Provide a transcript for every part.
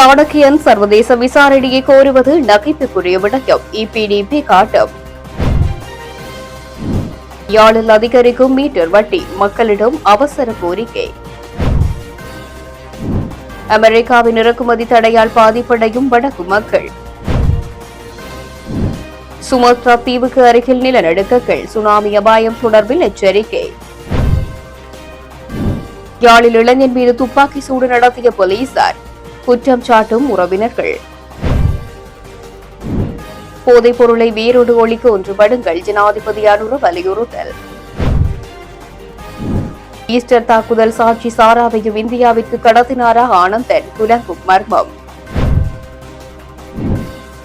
சாணக்கியன் சர்வதேச விசாரணையை கோருவது நகைப்புக்குரிய விடயம் இபிடிபி காட்டும். யாழில் அதிகரிக்கும் மீட்டர் வட்டி மக்களிடம் அவசர கோரிக்கை. அமெரிக்காவின் இறக்குமதி தடையால் பாதிப்படையும் வடக்கு மக்கள். சுமத்ரா தீவுக்கு அருகில் நிலநடுக்கங்கள் சுனாமி அபாயம் தொடர்பில் எச்சரிக்கை. யாழில் இளைஞன் மீது துப்பாக்கி சூடு நடத்திய போலீசார். குற்றம் சாட்டும் உறவினர்கள். போதைப் பொருளை வேரோடு ஒழிக்க ஒன்றுபடுங்கள் ஜனாதிபதி அனுர வலியுறுத்தல். ஈஸ்டர் தாக்குதல் சாட்சி சாராவையும் இந்தியாவிற்கு கடத்தினாரா ஆனந்தன் குலங்கும் மர்மம்.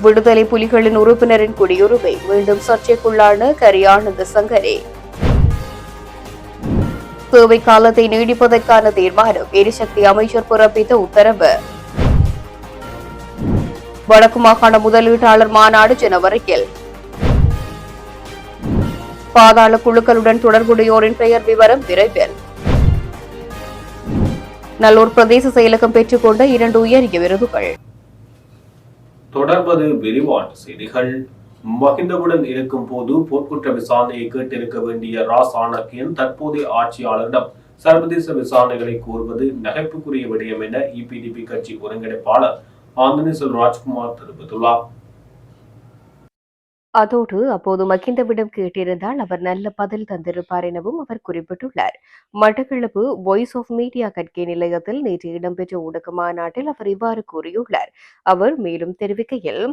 விடுதலை புலிகளின் உறுப்பினரின் குடியுரிமை மீண்டும் சர்ச்சைக்குள்ளான கரியானந்த சங்கரே. சேவை காலத்தை நீடிப்பதற்கான தீர்மானம் எரிசக்தி அமைச்சர் பிறப்பித்த உத்தரவு. வடக்கு மாகாண முதலீட்டாளர் மாநாடு ஜனவரியில். பாதாள குழுக்களுடன் தொடர்புடையோரின் பெயர் விவரம் விரைவில். நல்லூர் பிரதேச செயலகம் பெற்றுக்கொண்ட இரண்டு உயரிய விருதுகள். தொடர்வது விரிவான செய்திகள். மகிந்தவுடன் இருக்கும் போது போர்க்குற்ற விசாரணையை கேட்டிருக்க வேண்டிய ரா சாணக்கியன் தற்போதைய ஆட்சியாளரிடம் சர்வதேச விசாரணைகளை கோருவது நகைப்புக்குரிய விடயம் என இபிடிபி கட்சி ஒருங்கிணைப்பாளர் ஆந்தனி செல் ராஜ்குமார் தெரிவித்துள்ளார் அதோடு அப்போது மகிந்தவிடம் கேட்டிருந்தால் அவர் நல்ல பதில் தந்திருப்பார் எனவும் அவர் குறிப்பிட்டுள்ளார். மட்டக்களப்பு வாய்ஸ் ஆஃப் மீடியா கட்கே நிலையத்தில் நேற்று இடம்பெற்ற ஊடக மாநாட்டில் அவர் இவ்வாறு கூறியுள்ளார். அவர் மேலும் தெரிவிக்கையில்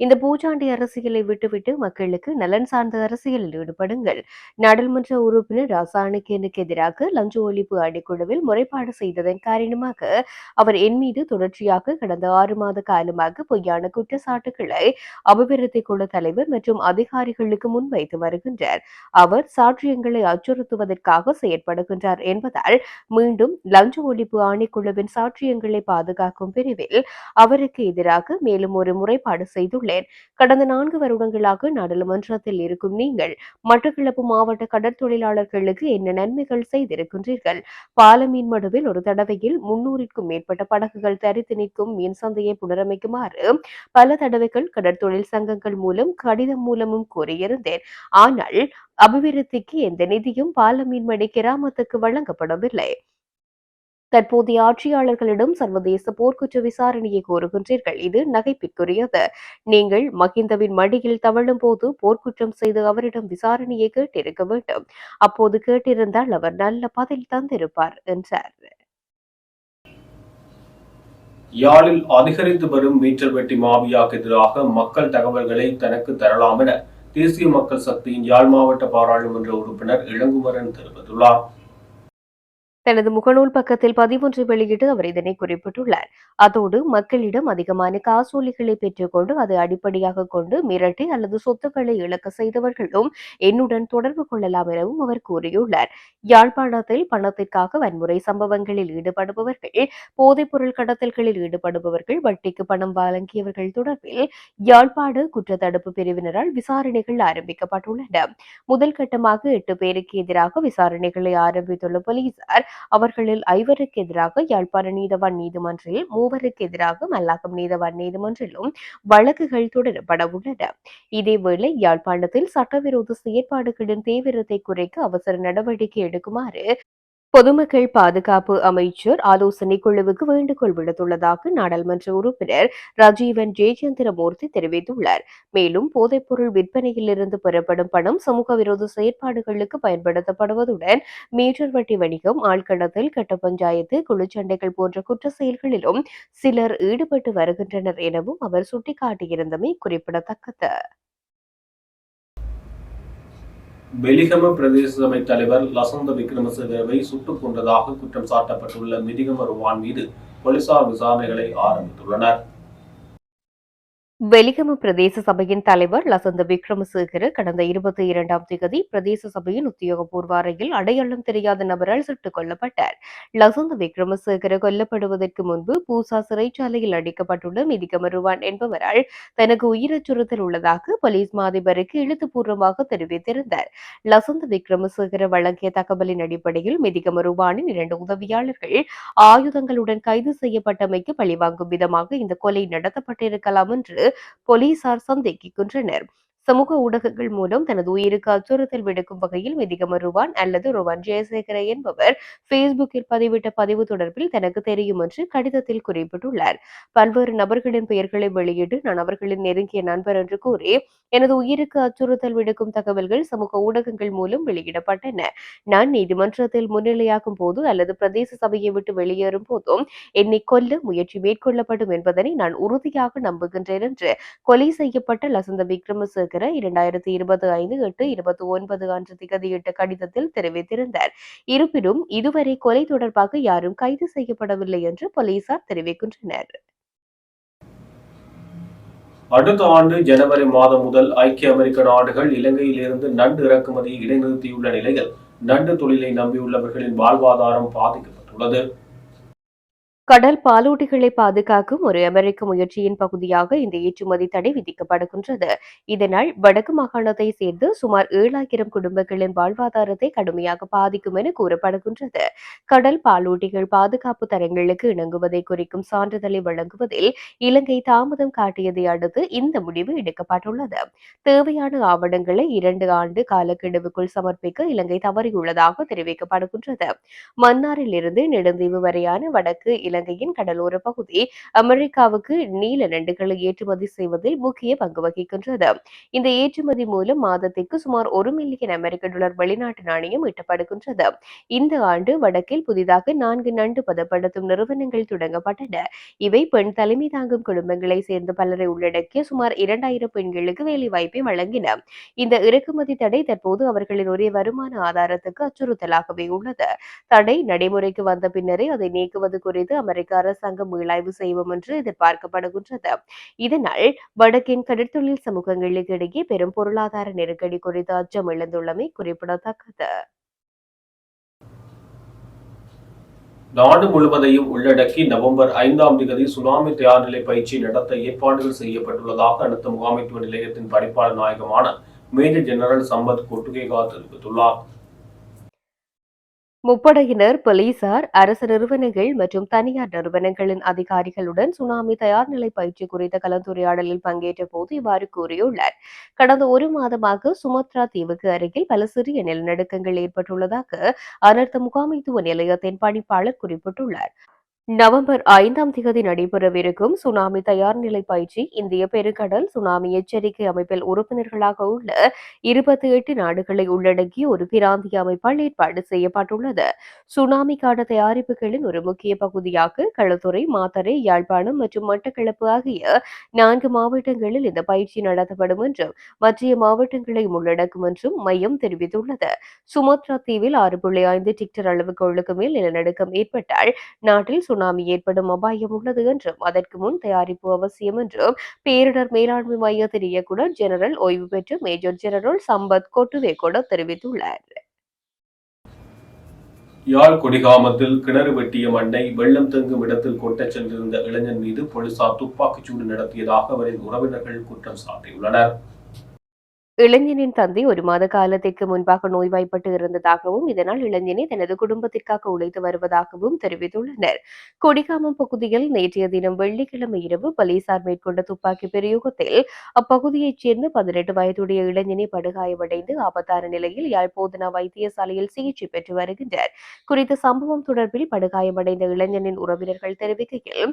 இந்த பூச்சாண்டி அரசியலை விட்டுவிட்டு மக்களுக்கு நலன் சார்ந்த அரசியலில் ஈடுபடுங்கள். நாடாளுமன்ற உறுப்பினர் ராசாணிக்கனுக்கு எதிராக லஞ்ச ஒழிப்பு அடிக்குழுவில் முறைப்பாடு செய்ததன் காரணமாக அவர் என் மீது தொடர்ச்சியாக கடந்த ஆறு மாத காலமாக பொய்யான குற்றச்சாட்டுகளை அபிவிருத்தி குழு தலைவர் மற்றும் அதிகாரிகளுக்கு முன்வைத்து வருகின்றார். அவர் சாட்சியங்களை அச்சுறுத்துவதற்காக செயற்படுகின்றார் என்பதால் மீண்டும் லஞ்ச ஒழிப்பு ஆணைக்குழுவின் சாட்சியங்களை பாதுகாக்கும் பிரிவில் அவருக்கு எதிராக மேலும் ஒரு முறைப்பாடு செய்துள்ளார் செய்துள்ளேன் கடந்த நான்கு வருடங்களாக நாடாளுமன்றத்தில் இருக்கும் நீங்கள் மட்டக்களப்பு மாவட்ட கடற்தொழிலாளர்களுக்கு என்ன நன்மைகள் செய்திருக்கின்றீர்கள்? பாலமீன் மடுவில் ஒரு தடவையில் முன்னூறிற்கும் மேற்பட்ட படகுகள் தரித்து நிற்கும் மீன் சந்தையை புனரமைக்குமாறு பல தடவைகள் கடற்தொழில் சங்கங்கள் மூலம் கடிதம் மூலமும் கூறியிருந்தேன். ஆனால் அபிவிருத்திக்கு எந்த நிதியும் பால மீன்மடை கிராமத்துக்கு வழங்கப்படவில்லை. தற்போதைய ஆட்சியாளர்களிடம் சர்வதேச போர்க்குற்ற விசாரணையை கோருகின்றீர்கள். இது நகைப்பிற்குரியது. நீங்கள் மகிந்தவின் மடியில் தவழும் போது போர்க்குற்றம் செய்து அவரிடம் விசாரணையை கேட்டிருக்க வேண்டும். அப்போது கேட்டிருந்தால் அவர் நல்ல பதில் தந்திருப்பார் என்றார். யாழில் அதிகரித்து வரும் மீட்டர் வெட்டி மாவியாக்கு எதிராக மக்கள் தகவல்களை தனக்கு தரலாம் என தேசிய மக்கள் சக்தியின் யாழ் மாவட்ட பாராளுமன்ற உறுப்பினர் இளங்குமரன் தெரிவித்துள்ளார். தனது முகநூல் பக்கத்தில் பதிவொன்றை வெளியிட்டு அவர் இதனை குறிப்பிட்டுள்ளார். அதோடு மக்களிடம் அதிகமான காசோலிகளை பெற்றுக்கொண்டு அதை அடிப்படையாக கொண்டு மிரட்டி அல்லது சொத்துக்களை இழக்க செய்தவர்களும் என்னுடன் தொடர்பு கொள்ளலாம் எனவும் அவர் கூறியுள்ளார். யாழ்ப்பாணத்தில் பணத்திற்காக வன்முறை சம்பவங்களில் ஈடுபடுபவர்கள் போதைப்பொருள் கடத்தல்களில் ஈடுபடுபவர்கள் வட்டிக்கு பணம் வழங்கியவர்கள் தொடர்பில் யாழ்ப்பாடு குற்றத்தடுப்பு பிரிவினரால் விசாரணைகள் ஆரம்பிக்கப்பட்டுள்ளன. முதல் கட்டமாக எட்டு பேருக்கு எதிராக விசாரணைகளை ஆரம்பித்துள்ள போலீசார் அவர்களில் ஐவருக்கு எதிராக யாழ்ப்பாண நீதவான் நீதிமன்றில் மூவருக்கு எதிராக மல்லாகம் நீதவான் நீதிமன்றிலும் வழக்குகள் தொடரப்பட உள்ளன. இதேவேளை யாழ்ப்பாணத்தில் சட்டவிரோத செயற்பாடுகளின் தீவிரத்தை குறைக்க அவசர நடவடிக்கை எடுக்குமாறு பொதுமக்கள் பாதுகாப்பு அமைச்சர் ஆலோசனை குழுவுக்கு வேண்டுகோள் விடுத்துள்ளதாக நாடாளுமன்ற உறுப்பினர் ராஜீவன் ஜெயச்சந்திரமூர்த்தி தெரிவித்துள்ளார். மேலும் போதைப்பொருள் விற்பனையில் இருந்து பெறப்படும் பணம் சமூக விரோத செயற்பாடுகளுக்கு பயன்படுத்தப்படுவதுடன் மீட்டர் வட்டி வணிகம் ஆழ்கடத்தல் கட்ட பஞ்சாயத்து குழுச்சண்டைகள் போன்ற குற்ற செயல்களிலும் சிலர் ஈடுபட்டு வருகின்றனர் எனவும் அவர் சுட்டிக்காட்டியிருந்தமை குறிப்பிடத்தக்கது. வெலிகம பிரதேச சபை தலைவர் லசந்த விக்ரமசிங்கவை சுட்டுக் கொண்டதாக குற்றம் சாட்டப்பட்டுள்ள மிதிகம ருவான் மீது போலீசார் விசாரணைகளை ஆரம்பித்துள்ளனர். வெலிகம பிரதேச சபையின் தலைவர் லசந்த விக்ரமசேகர கடந்த இருபத்தி இரண்டாம் தேதி பிரதேச சபையின் உத்தியோகபூர்வ அறையில் அடையாளம் தெரியாத நபரால் சுட்டுக் கொல்லப்பட்டார். லசந்த விக்ரமசேகர கொல்லப்படுவதற்கு முன்பு பூசா சிறைச்சாலையில் அடிக்கப்பட்டுள்ள மிதிகமருவான் என்பவரால் தனக்கு உயிரச்சுறுத்தல் உள்ளதாக போலீஸ் மாதிபருக்கு எழுத்துப்பூர்வமாக தெரிவித்திருந்தார். லசந்த விக்ரமசேகர வழங்கிய தகவலின் அடிப்படையில் மிதிகமருவானின் இரண்டு உதவியாளர்கள் ஆயுதங்களுடன் கைது செய்யப்பட்டமைக்கு பழிவாங்கும் விதமாக இந்த கொலை நடத்தப்பட்டிருக்கலாம் என்று போலீசார் சந்தேகிக்கின்றனர். சமூக ஊடகங்கள் மூலம் தனது உயிருக்கு அச்சுறுத்தல் விடுக்கும் வகையில் மிதிகம ருவான் அல்லது ருவான் ஜெயசேகர என்பவர் பேஸ்புக்கில் பதிவிட்ட பதிவு தொடர்பில் தனக்கு தெரியும் என்று கடிதத்தில் குறிப்பிட்டுள்ளார். பல்வேறு நபர்களின் பெயர்களை வெளியிட்டு நான் அவர்களின் நெருங்கிய நண்பர் என்று கூறி எனது உயிருக்கு அச்சுறுத்தல் விடுக்கும் தகவல்கள் சமூக ஊடகங்கள் மூலம் வெளியிடப்பட்டன. நான் நீதிமன்றத்தில் முன்னிலையாகும் போது அல்லது பிரதேச சபையை விட்டு வெளியேறும் போதும் என்னை கொல்ல முயற்சி மேற்கொள்ளப்படும் என்பதனை நான் உறுதியாக நம்புகின்றேன் என்று கொலை செய்யப்பட்ட லசந்த விக்ரமசேகர் இரண்டாயிரத்தி இருபத்தி ஐந்து எட்டு இருபத்தி ஒன்பது அன்று திகதியிட்ட கடிதத்தில் தெரிவித்திருந்தார். இருப்பினும் இதுவரை கொலை தொடர்பாக யாரும் கைது செய்யப்படவில்லை என்று போலீசார் தெரிவிக்கின்றனர். அடுத்த ஆண்டு ஜனவரி மாதம் முதல் ஐக்கிய அமெரிக்க நாடுகள் இலங்கையிலிருந்து நண்டு இறக்குமதியை இடைநிறுத்தியுள்ள நிலையில் நண்டு தொழிலை நம்பியுள்ளவர்களின் வாழ்வாதாரம் பாதிக்கப்பட்டுள்ளது. கடல் பாலூட்டிகளை பாதுகாக்கும் ஒரு அமெரிக்க முயற்சியின் பகுதியாக இந்த ஏற்றுமதி தடை விதிக்கப்படுகின்றது. இதனால் வடக்கு மாகாணத்தை சேர்ந்து சுமார் ஏழாயிரம் குடும்பங்களின் வாழ்வாதாரத்தை கடுமையாக பாதிக்கும் என கூறப்படுகின்றது. கடல் பாலூட்டிகள் பாதுகாப்பு தரங்களுக்கு இணங்குவதை குறிக்கும் சான்றிதழை வழங்குவதில் இலங்கை தாமதம் காட்டியதை அடுத்து இந்த முடிவு எடுக்கப்பட்டுள்ளது. தேவையான ஆவணங்களை இரண்டு ஆண்டு காலக்கெடுவுக்குள் சமர்ப்பிக்க இலங்கை தவறியுள்ளதாக தெரிவிக்கப்படுகின்றது. மன்னாரில் இருந்து நெடுந்தீவு வரையான வடக்கு இலங்கையின் கடலோர பகுதி. அமெரிக்காவுக்கு நீல நண்டுகளை ஏற்றுமதி செய்வதில் முக்கிய பங்கு வகிக்கின்றது. இந்த ஏற்றுமதி மூலம் மாதத்திற்கு சுமார் ஒரு மில்லியன் அமெரிக்க டாலர் வெளிநாட்டு நாணயம் ஈட்டப்படுகின்றது. இந்த ஆண்டு வடக்கில் புதிதாக நான்கு நண்டு பதப்படுத்தும் நிறுவனங்கள் தொடங்கப்பட்டன. இவை பெண் தலைமை தாங்கும் குடும்பங்களை சேர்ந்த பலரை உள்ளடக்கிய சுமார் இரண்டாயிரம் பெண்களுக்கு வேலை வாய்ப்பை வழங்கின. இந்த இறக்குமதி தடை தற்போது அவர்களின் ஒரே வருமான ஆதாரத்துக்கு அச்சுறுத்தலாகவே உள்ளது. தடை நடைமுறைக்கு வந்த பின்னரே அதை நீக்குவது குறித்து அமெரிக்க அரசாங்கம் மீளாய்வு செய்வோம் என்று எதிர்பார்க்கப்படுகின்றது. இதனால் வடக்கின் கடற்தொழில் சமூகங்களுக்கு இடையே பெரும் பொருளாதார நெருக்கடி குறித்து அச்சம் எழுந்துள்ளமை குறிப்பிடத்தக்கது. நாடு முழுவதையும் உள்ளடக்கி நவம்பர் ஐந்தாம் தேதி சுனாமி தயார்நிலை பயிற்சி நடத்த ஏற்பாடுகள் செய்யப்பட்டுள்ளதாக அடுத்த முகாமைத்துவ நிலையத்தின் பணிப்பாளர் நாயகமான மேஜர் ஜெனரல் சம்பத் கொட்டுகேகா தெரிவித்துள்ளார். முப்படையினர் போலீசார் அரசு நிறுவனங்கள் மற்றும் தனியார் நிறுவனங்களின் அதிகாரிகளுடன் சுனாமி தயார் நிலை பயிற்சி குறித்த கலந்துரையாடலில் பங்கேற்ற போது இவ்வாறு கூறியுள்ளார். கடந்த ஒரு மாதமாக சுமத்ரா தீவுக்கு அருகில் பல சிறிய நிலநடுக்கங்கள் ஏற்பட்டுள்ளதாக அனர்த்த முகாமைத்துவ நிலையத்தின் பணிப்பாளர் குறிப்பிட்டுள்ளார். நவம்பர் ஐந்தாம் தேதி நடைபெறவிருக்கும் சுனாமி தயார் நிலை பயிற்சி இந்திய பெருங்கடல் சுனாமி எச்சரிக்கை அமைப்பில் உறுப்பினர்களாக உள்ள இருபத்தி எட்டு நாடுகளை உள்ளடக்கிய ஒரு பிராந்திய அமைப்பால் ஏற்பாடு செய்யப்பட்டுள்ளது. சுனாமிக்கான தயாரிப்புகளின் ஒரு முக்கிய பகுதியாக களுத்துறை மாத்தரை யாழ்ப்பாணம் மற்றும் மட்டக்களப்பு ஆகிய நான்கு மாவட்டங்களில் இந்த பயிற்சி நடத்தப்படும் என்றும் மற்ற மாவட்டங்களை உள்ளடக்கும் என்றும் மையம் தெரிவித்துள்ளது. சுமத்ரா தீவில் ஆறு புள்ளி ஐந்து டிக்டர் அளவுகோலுக்கு மேல் நிலநடுக்கம் ஏற்பட்டால் நாட்டில் சுனாமி ஏற்படும் அபாயம் உள்ளது என்றும் அதற்கு முன் தயாரிப்பு அவசியம் என்றும் பேரிடர் மேலாண்மை மையத்தின் இயக்குநர் ஜெனரல் ஓய்வு பெற்ற மேஜர் ஜெனரல் சம்பத் கொட்டுவேகொட தெரிவித்துள்ளார். யாழ் கொடிகாமத்தில் கிணறு வெட்டிய மண்ணை வெள்ளம் தங்கும் இடத்தில் கொட்டச் சென்றிருந்த இளைஞன் மீது போலீசார் துப்பாக்கிச்சூடு நடத்தியதாக அவரின் உறவினர்கள் குற்றம் சாட்டியுள்ளனர். இளைஞனின் தந்தை ஒரு மாத காலத்திற்கு முன்பாக நோய்வாய்ப்பட்டு இருந்ததாகவும் இதனால் இளைஞனை தனது குடும்பத்திற்காக உழைத்து வருவதாகவும் தெரிவித்துள்ளனர். கொடிகாமம் பகுதியில் நேற்றைய தினம் வெள்ளிக்கிழமை இரவு போலீசார் மேற்கொண்ட துப்பாக்கி பிரயோகத்தில் அப்பகுதியைச் சேர்ந்த பதினெட்டு வயதுடைய இளைஞனை படுகாயமடைந்து ஆபத்தான நிலையில் யாழ் போதனா வைத்தியசாலையில் சிகிச்சை பெற்று வருகின்றார். குறித்த சம்பவம் தொடர்பில் படுகாயமடைந்த இளைஞனின் உறவினர்கள் தெரிவிக்கையில்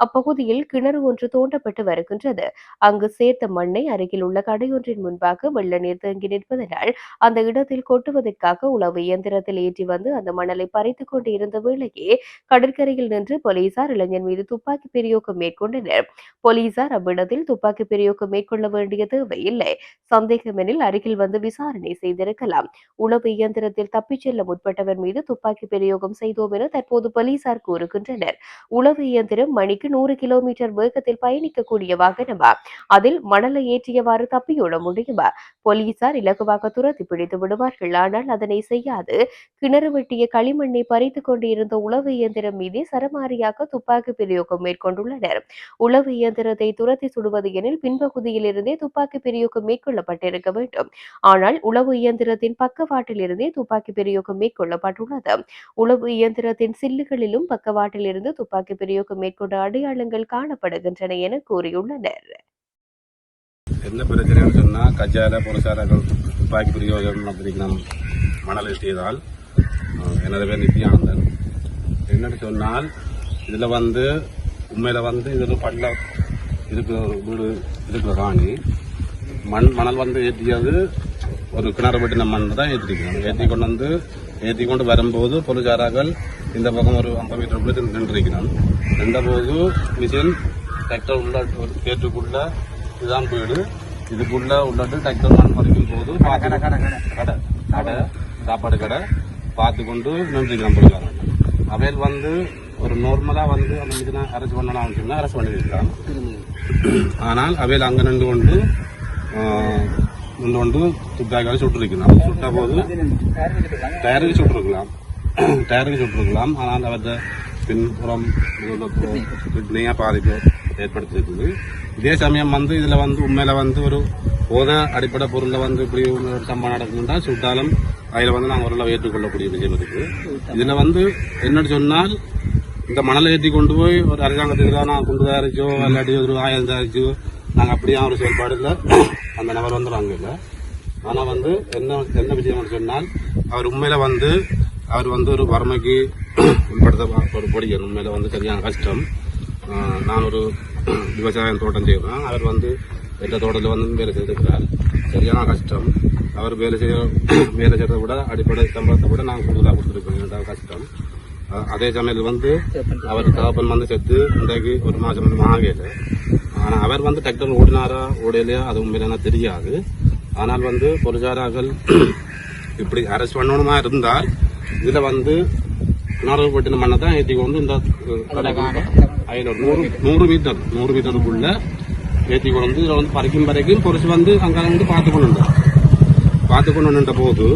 அப்பகுதியில் கிணறு ஒன்று தோண்டப்பட்டு வருகின்றது. அங்கு சேர்த்த மண்ணை அருகில் உள்ள கடையொன்றின் முன்பாக வெள்ள நீர் தேங்கி நிற்பதனால் அந்த இடத்தில் கொட்டுவதற்காக உளவு இயந்திரத்தில் ஏற்றி வந்து அந்த மணலை பறித்துக் கொண்டு இருந்த வேளையே கடற்கரையில் நின்று போலீசார் இளைஞன் மீது துப்பாக்கி பிரயோகம் மேற்கொண்டனர். போலீசார் அவ்விடத்தில் துப்பாக்கி பிரயோகம் மேற்கொள்ள வேண்டிய தேவையில்லை. சந்தேகமெனில் அருகில் வந்து விசாரணை செய்திருக்கலாம். உளவு இயந்திரத்தில் தப்பிச் செல்ல முற்பட்டவர் மீது துப்பாக்கி பிரயோகம் செய்தோம் என தற்போது போலீசார் கூறுகின்றனர். உளவு இயந்திரம் மணிக்கு நூறு கிலோமீட்டர் வேகத்தில் பயணிக்கக்கூடிய வாகனமா? அதில் மணலை ஏற்றியவாறு தப்பியோட முடியுமா? போலீசார் இலகுவாக துரத்தி பிடித்து விடுவார்கள். ஆனால் அதனை செய்யாது. கிணறு வெட்டிய களிமண்ணை பறித்துக் கொண்டிருந்த உளவு இயந்திரம் மீது சரமாரியாக துப்பாக்கி பிரயோகம் மேற்கொண்டுள்ளனர். உளவு இயந்திரத்தை துரத்தி சுடுவது எனில் பின்பகுதியில் இருந்தே துப்பாக்கி பிரயோகம் மேற்கொள்ளப்பட்டிருக்க வேண்டும். ஆனால் உளவு இயந்திரத்தின் பக்கவாட்டில் இருந்தே துப்பாக்கி பிரயோகம் மேற்கொள்ளப்பட்டுள்ளது. உளவு இயந்திரத்தின் சில்லுகளிலும் பக்கவாட்டில் இருந்து துப்பாக்கி பிரயோகம் மேற்கொண்ட அடையாளங்கள் காணப்படுகின்றன என கூறியுள்ளனர். என்ன பிரச்சனைன்னு சொன்னால் கஜால புரசாரங்கள் துப்பாக்கி பிரயோகம் அப்படிங்கிறோம் மணல் எட்டியதால் எனது பேர் நித்யானந்தன் என்னன்னு சொன்னால் இதில் வந்து உண்மையில் வந்து இது ஒரு பள்ள இருக்கிற ஒரு வீடு இருக்கிற ராணி. மண் மணல் வந்து ஏற்றியது ஒரு கிணறு வெட்டின மண் தான் ஏற்றிருக்கணும் ஏற்றி கொண்டு வந்து ஏற்றி கொண்டு வரும்போது பொருளாதாரங்கள் இந்த பக்கம் ஒரு ஐம்பது மீட்டர் உள்ள நின்றிருக்கணும் நின்றபோது மிஷின் டிராக்டர் உள்ள கேட்டுக்குள்ள இதுதான் வீடு. இதுக்குள்ள உள்ளட்டு டிராக்டர் மண் பறிக்கும் போது கடை கடை கடை சாப்பாடு கடை. பார்த்து கொண்டு நின்றுருக்கிறோம் பொருளாதாரங்கள் அவையில் வந்து ஒரு நார்மலாக வந்து அந்த மிஷினை அரெஸ்ட் பண்ணலாம் சொன்னால் அரெஸ்ட் பண்ணியிருக்கலாம். ஆனால் அவையில் அங்கே நின்று கொண்டு நின்று கொண்டு துப்பாக்கியால் சுட்டிருக்கலாம். சுட்ட போது டயருக்கு சுட்டிருக்கலாம். டயருக்கு சுட்டிருக்கலாம். ஆனால் அவற்றை பின்புறம் கிட்னியாக பாதிப்பு ஏற்படுத்தியிருக்குது. இதே சமயம் வந்து இதில் வந்து உண்மையில் வந்து ஒரு போத அடிப்படை பொருளில் வந்து இப்படி ஒரு சம்பவம் நடக்குதுன்னா சுட்டாலும் அதில் வந்து நாங்கள் ஓரளவு ஏற்றுக்கொள்ளக்கூடிய விஷயம் இருக்குது. இதில் வந்து என்னன்னு சொன்னால் இந்த மணலை ஏற்றி கொண்டு போய் ஒரு அரசாங்கத்துக்கு தான் நான் கொண்டு தயாரிச்சோ இல்லாட்டி ஒரு ஆயிரம் தயாரிச்சோ நாங்கள் அப்படியே ஒரு செயல்பாடு இல்லை. அந்த நபர் வந்து நாங்கள் இல்லை. ஆனால் வந்து என்ன என்ன விஷயம்னு சொன்னால் அவர் உண்மையில் வந்து அவர் வந்து ஒரு வறுமைக்கு உட்படுத்த ஒரு பொடியன். உண்மையில் வந்து சரியான கஷ்டம். நான் ஒரு விவசாயம் தோட்டம் செய்கிறேன் அவர் வந்து எந்த தோட்டத்தில் வந்து வேலை செய்திருக்கிறார். சரியான கஷ்டம். அவர் வேலை செய்ய வேலை செய்யறதை விட அடிப்படை சம்பளத்தை விட நாங்கள் கூடுதலாக கொடுத்துருக்கோம் இரண்டாவது கஷ்டம். அதே சமயத்தில் வந்து அவர் தகப்பன் வந்து செத்து இன்றைக்கு ஒரு மாதம் வந்து ஆனால் அவர் வந்து டிராக்டர் ஓடினாரா ஓடலையா? அது உண்மையில எனக்கு தெரியாது. ஆனால் வந்து பொருளாதாரங்கள் இப்படி அரெஸ்ட் பண்ணணுமா இருந்தால் இதில் வந்து கிணறு வெட்டின மண்ணை தான் ஏற்றி கொண்டு இந்த ஐநூறு நூறு நூறு மீட்டர் நூறு மீட்டருக்குள்ள ஏற்றி கொண்டு வந்து இதில் வந்து பறிக்கும் வரைக்கும் பொறிச்சு வந்து அங்கே வந்து பார்த்து கொண்டு பார்த்து கொண்டு நின்ற போது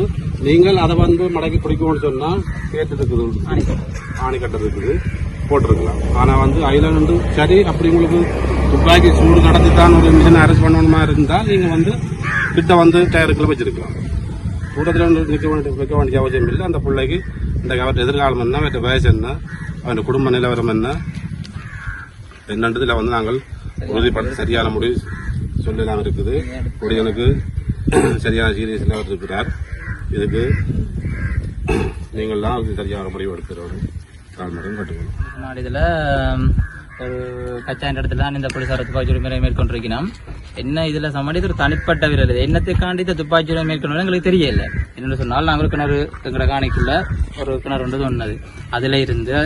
நீங்கள் அதை வந்து மடக்கி பிடிக்கணும்னு சொன்னால் கேட்டு இருக்குது ஆணிக்கட்டு இருக்குது போட்டிருக்கலாம். ஆனால் வந்து அதில் வந்து சரி அப்படி உங்களுக்கு துப்பாக்கி சூடு நடத்தி தான் ஒரு மிஷினை அரெஸ்ட் பண்ணணுமா இருந்தால் நீங்கள் வந்து கிட்ட வந்து டயருக்குள்ள வச்சிருக்கலாம். கூட்டத்தில் வந்து நிற்க வேண்டிய வைக்க வேண்டிய அவசியம் இல்லை. அந்த பிள்ளைக்கு இந்த கவர் எதிர்காலம் என்ன அவற்றை வயசு என்ன அவன் குடும்ப நிலவரம் என்ன என்னன்றதுல வந்து நாங்கள் உறுதிப்பட சரியான முடிவு சொல்லலாம் இருக்குது. குடியனுக்கு சரியான சீரியஸில் அவர் இருக்கிறார். இதுக்கு நீங்கள் தான் சரியான முடிவு எடுக்கிறோம் மட்டும் கட்டுக்கணும் இதில் ஒரு கச்சாயின் இடத்துல தான் இந்த போலீசார் துப்பாக்கி முறை மேற்கொண்டிருக்கணும் என்ன இதுல சமாளி ஒரு தனிப்பட்ட வீரர் இது என்னத்துக்காண்டி இந்த துப்பாக்கி மேற்கொண்டு எங்களுக்கு தெரியல. என்னென்னு சொன்னால் நாங்கள் ஒரு கிணறு எங்களோட காணிக்குள்ள ஒரு கிணறு ஒன்று ஒன்னது அதுல இருந்து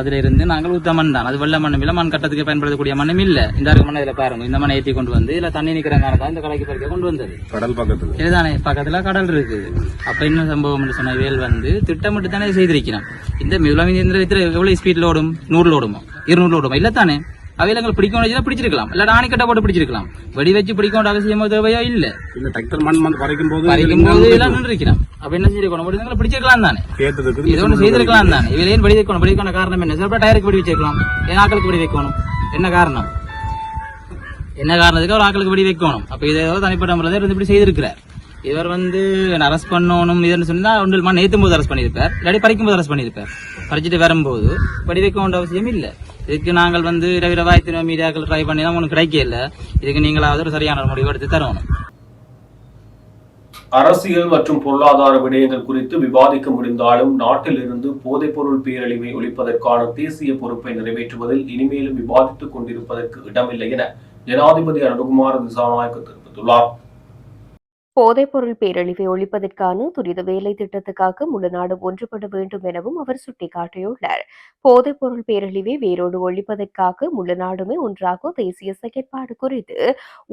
அதுல இருந்து நாங்கள் ஊத்த மண் தான். அது வெள்ள மண்ணும் இல்லை மண் கட்டத்துக்கு பயன்படுத்தக்கூடிய மண்ணும் இல்ல. இந்த இருக்க மண்ணை இதுல பாருங்க. இந்த மண்ணை ஏற்றி கொண்டு வந்து இதுல தண்ணி நிக்கிறங்கான தான் இந்த கடைக்கு பறிக்க கொண்டு வந்தது. கடல் பக்கத்தில். இதுதானே பக்கத்துல கடல் இருக்குது அப்ப என்ன சம்பவம் சொன்ன வேல் வந்து திட்டமிட்டு தானே செய்திருக்கிறோம் இந்த மிகுலாமி இயந்திரத்தில் எவ்வளவு ஸ்பீட்ல ஓடும்? நூறுல ஓடுமோ? இருநூறுல ஓடுமோ? இல்ல தானே? அவையில எங்களுக்கு பிடிக்க வேண்டியதா பிடிச்சிருக்கலாம். இல்ல ஆணிக்கட்டை போட்டு பிடிச்சிருக்கலாம். வெடி வச்சு பிடிக்க வேண்டிய அவசியமோ தேவையோ இல்ல. இந்த டிராக்டர் மண் வந்து பறிக்கும் போது பறிக்கும் போது எல்லாம் நின்று இருக்கிறோம் அப்ப என்ன செய்யணும் எங்களை பிடிச்சிருக்கலாம் தானே? கேட்டதுக்கு இது ஒன்று செய்திருக்கலாம் தானே? ஏன் வெடி வைக்கணும்? வெடி வைக்கணும் காரணம் என்ன? சில டயருக்கு வெடி வச்சிருக்கலாம்? ஏன் ஆக்களுக்கு வெடி வைக்கணும்? என்ன காரணம்? என்ன காரணத்துக்கு ஒரு ஆக்களுக்கு வெடி வைக்கணும்? அப்ப இதை ஏதோ தனிப்பட்ட முறையில் இருந்து இப்படி செய்திருக்கிறார். இவர் வந்து அரெஸ்ட் பண்ணணும் இதுன்னு சொன்னா ஒன்று மண் ஏற்றும் போது அரெஸ்ட் பண்ணியிருப்பார். இல்லாட்டி பறிக்கும் போது அரெஸ்ட் பண்ணியிருப்பார். பறிச்சுட்டு வரும்போது வெடி வைக்க வேண்டிய அவசியம் இல்லை. இதுக்கு நாங்கள் வந்து இரவு வாய்த்தின மீடியாக்கள் ட்ரை பண்ணி தான் ஒன்றும் கிடைக்கல இதுக்கு நீங்களாவது ஒரு சரியான முடிவு எடுத்து தரணும். அரசியல் மற்றும் பொருளாதார விடயங்கள் குறித்து விவாதிக்க முடிந்தாலும் நாட்டில் இருந்து போதைப்பொருள் பேரழிவை ஒழிப்பதற்கான தேசிய பொறுப்பை நிறைவேற்றுவதில் இனிமேலும் விவாதித்துக் கொண்டிருப்பதற்கு இடமில்லை என ஜனாதிபதி அனுகுமார் திசாநாயக்க தெரிவித்துள்ளார். போதைப்பொருள் பேரழிவை ஒழிப்பதற்கான துரித வேலை திட்டத்துக்காக முழு நாடு ஒன்றுபட வேண்டும் எனவும் அவர் சுட்டிக்காட்டியுள்ளார். போதைப்பொருள் பேரழிவை வேரோடு ஒழிப்பதற்காக முழு நாடுமே ஒன்றாக தேசிய செயற்பாடு குறித்து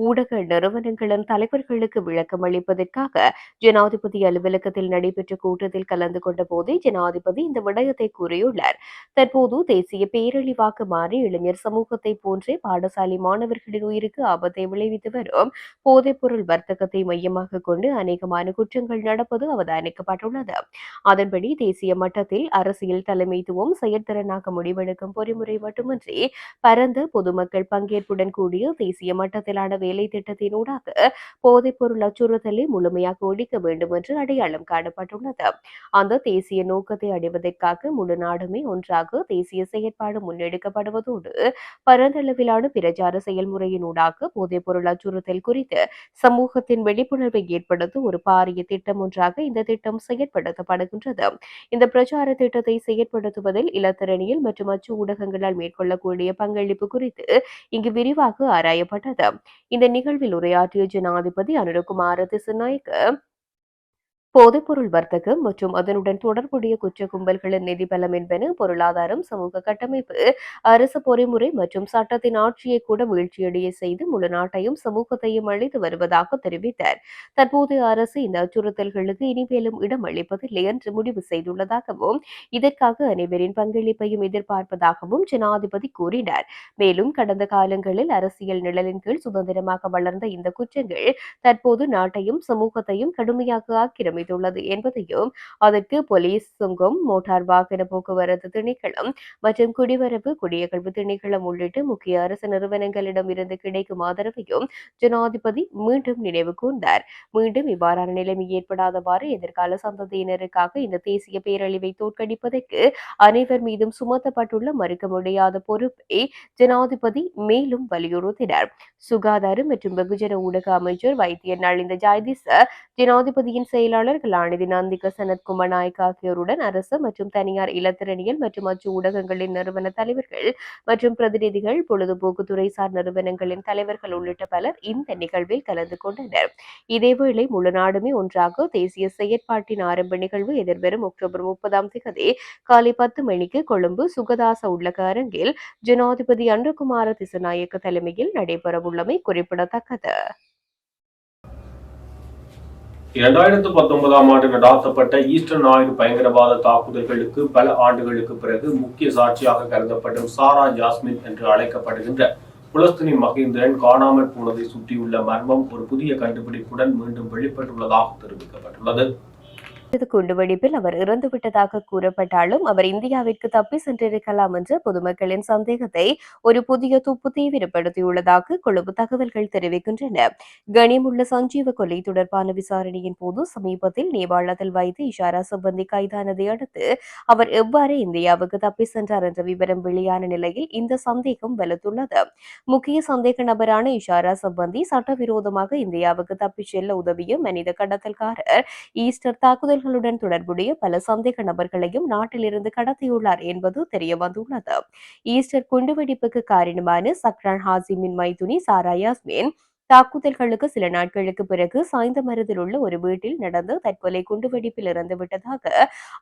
ஊடக நிறுவனங்களின் தலைவர்களுக்கு விளக்கம் அளிப்பதற்காக ஜனாதிபதி அலுவலகத்தில் நடைபெற்ற கூட்டத்தில் கலந்து கொண்ட போதே ஜனாதிபதி இந்த விடயத்தை கூறியுள்ளார். தற்போது தேசிய பேரழிவாக மாறி இளைஞர் சமூகத்தை போன்றே பாடசாலை மாணவர்களின் உயிருக்கு ஆபத்தை விளைவித்து வரும் போதைப்பொருள் வர்த்தகத்தை மையமாக கொண்டு அநேகமான குற்றங்கள் நடப்பது அவதானிக்கப்பட்டுள்ளது. அதன்படி தேசிய மட்டத்தில் அரசியல் தலைமைத்துவம் செயற்திறனாக முடிவெடுக்கும் பொறிமுறை மட்டுமின்றி பரந்த பொதுமக்கள் பங்கேற்புடன் கூடிய தேசிய மட்டத்திலான வேலை திட்டத்தினூடாக போதைப்பொருள் அச்சுறுத்தலை முழுமையாக ஒழிக்க வேண்டும் என்று அடையாளம் காணப்பட்டுள்ளது. அந்த தேசிய நோக்கத்தை அடைவதற்காக முழு நாடுமே ஒன்றாக தேசிய செயற்பாடு முன்னெடுக்கப்படுவதோடு பரந்தளவிலான பிரச்சார செயல்முறையினூடாக போதைப்பொருள் அச்சுறுத்தல் குறித்து சமூகத்தின் விழிப்புணர்வை ஏற்படுத்த ஒரு பாரிய திட்டம் ஒன்றாக இந்த திட்டம் செயற்படுத்தப்படுகின்றது. இந்த பிரச்சார திட்டத்தை செயற்படுத்துவதில் இலத்திரணியில் மற்றும் அச்சு ஊடகங்களால் மேற்கொள்ளக்கூடிய பங்களிப்பு குறித்து இங்கு விரிவாக ஆராயப்பட்டது. இந்த நிகழ்வில் உரையாற்றிய ஜனாதிபதி அனுரகுமார திசுநாயக்க போதைப்பொருள் வர்த்தகம் மற்றும் அதனுடன் தொடர்புடைய குற்ற கும்பல்களின் நிதி பலம் என்பன பொருளாதாரம் சமூக கட்டமைப்பு அரசு பொறிமுறை மற்றும் சட்டத்தின் ஆட்சியை கூட வீழ்ச்சியடைய செய்து முழு நாட்டையும் சமூகத்தையும் அழித்து வருவதாக தெரிவித்தார். தற்போதைய அரசு இந்த அச்சுறுத்தல்களுக்கு இனிமேலும் இடம் அளிப்பதில்லை என்று முடிவு செய்துள்ளதாகவும் இதற்காக அனைவரின் பங்களிப்பையும் எதிர்பார்ப்பதாகவும் ஜனாதிபதி கூறினார். மேலும் கடந்த காலங்களில் அரசியல் நிழலின் கீழ் சுதந்திரமாக வளர்ந்த இந்த குற்றங்கள் தற்போது நாட்டையும் சமூகத்தையும் கடுமையாக செய்துள்ளது என்பதையும் அதற்கு போலீஸ் சுங்கம் மோட்டார் வாகன போக்குவரத்து திணைக்களம் மற்றும் குடிவரவு குடியகழ்வு திணைக்களம் உள்ளிட்ட முக்கிய அரசு நிறுவனங்களிடம் இருந்து கிடைக்கும் ஆதரவையும் ஜனாதிபதி மீண்டும் நினைவு கூர்ந்தார். மீண்டும் இவ்வாறான நிலைமை ஏற்படாதவாறு எதிர்கால சந்ததியினருக்காக இந்த தேசிய பேரழிவை தோற்கடிப்பதற்கு அனைவர் மீதும் சுமத்தப்பட்டுள்ள மறுக்க முடியாத பொறுப்பை ஜனாதிபதி மேலும் வலியுறுத்தினார். சுகாதாரம் மற்றும் வெகுஜன ஊடக அமைச்சர் வைத்தியர் நளிந்த ஜாய்திச ஜனாதிபதியின் செயலாளர் கலாநிதி நந்திக சனத்குமார் நாயக் ஆகியோருடன் அரசு மற்றும் தனியார் இலத்திரனியல் மற்றும் அச்சு ஊடகங்களின் நிறுவன தலைவர்கள் மற்றும் பிரதிநிதிகள் பொழுதுபோக்கு துறைசார் நிறுவனங்களின் தலைவர்கள் உள்ளிட்ட பலர் இந்த நிகழ்வில் கலந்து கொண்டனர். இதேவேளை முழு நாடுமே ஒன்றாக தேசிய செயற்பாட்டின் ஆரம்ப நிகழ்வு எதிர்வரும் அக்டோபர் முப்பதாம் தேதி காலை பத்து மணிக்கு கொழும்பு சுகதாச உள்ளக அரங்கில் ஜனாதிபதி அன்றகுமார திசநாயக்க தலைமையில் நடைபெறவுள்ளமை குறிப்பிடத்தக்கது. இரண்டாயிரத்து பத்தொன்பதாம் ஆண்டு நடாத்தப்பட்ட ஈஸ்டர் ஞாயிறு பயங்கரவாத தாக்குதல்களுக்கு பல ஆண்டுகளுக்கு பிறகு முக்கிய சாட்சியாக கருதப்படும் சாரா ஜாஸ்மின் என்று அழைக்கப்படுகின்ற புலஸ்தினி மகேந்திரன் காணாமல் போனதை சுற்றியுள்ள மர்மம் ஒரு புதிய கண்டுபிடிப்புடன் மீண்டும் வெளிப்பட்டுள்ளதாக தெரிவிக்கப்பட்டுள்ளது. இது குண்டுவெடிப்பில் அவர் இறந்துவிட்டதாக கூறப்பட்டாலும் அவர் இந்தியாவிற்கு தப்பி சென்றிருக்கலாம் என்ற பொதுமக்களின் சந்தேகத்தை ஒரு புதிய துப்பு தீவிரப்படுத்தியுள்ளதாக கொழும்பு தகவல்கள் தெரிவிக்கின்றன. கனிமுள்ள சஞ்சீவ கொலை தொடர்பான விசாரணையின் போது சமீபத்தில் நேபாளத்தில் வைத்து இஷாரா சிப்பந்தி கைதானதை அடுத்து அவர் எவ்வாறு இந்தியாவுக்கு தப்பி சென்றார் என்ற விவரம் வெளியான நிலையில் இந்த சந்தேகம் வலுத்துள்ளது. முக்கிய சந்தேக நபரான இஷாரா சம்பந்தி சட்டவிரோதமாக இந்தியாவுக்கு தப்பிச் செல்ல உதவிய மனித கடத்தல்காரர் ஈஸ்டர் தாக்குதல்கள் தாக்குதல்களுடன் தொடர்புடைய பல சந்தேக நபர்களையும் நாட்டிலிருந்து கடத்தியுள்ளார் என்பது தெரியவந்துள்ளது. ஈஸ்டர் குண்டுவெடிப்புக்கு காரணமான சக்ரான் ஹாசிமின் மைதுனி சாரா யாஸ்மின் தாக்குதல்களுக்கு சில நாட்களுக்கு பிறகு சாய்ந்தமருதில் உள்ள ஒரு வீட்டில் நடந்த தற்கொலை குண்டுவெடிப்பில் இறந்துவிட்டதாக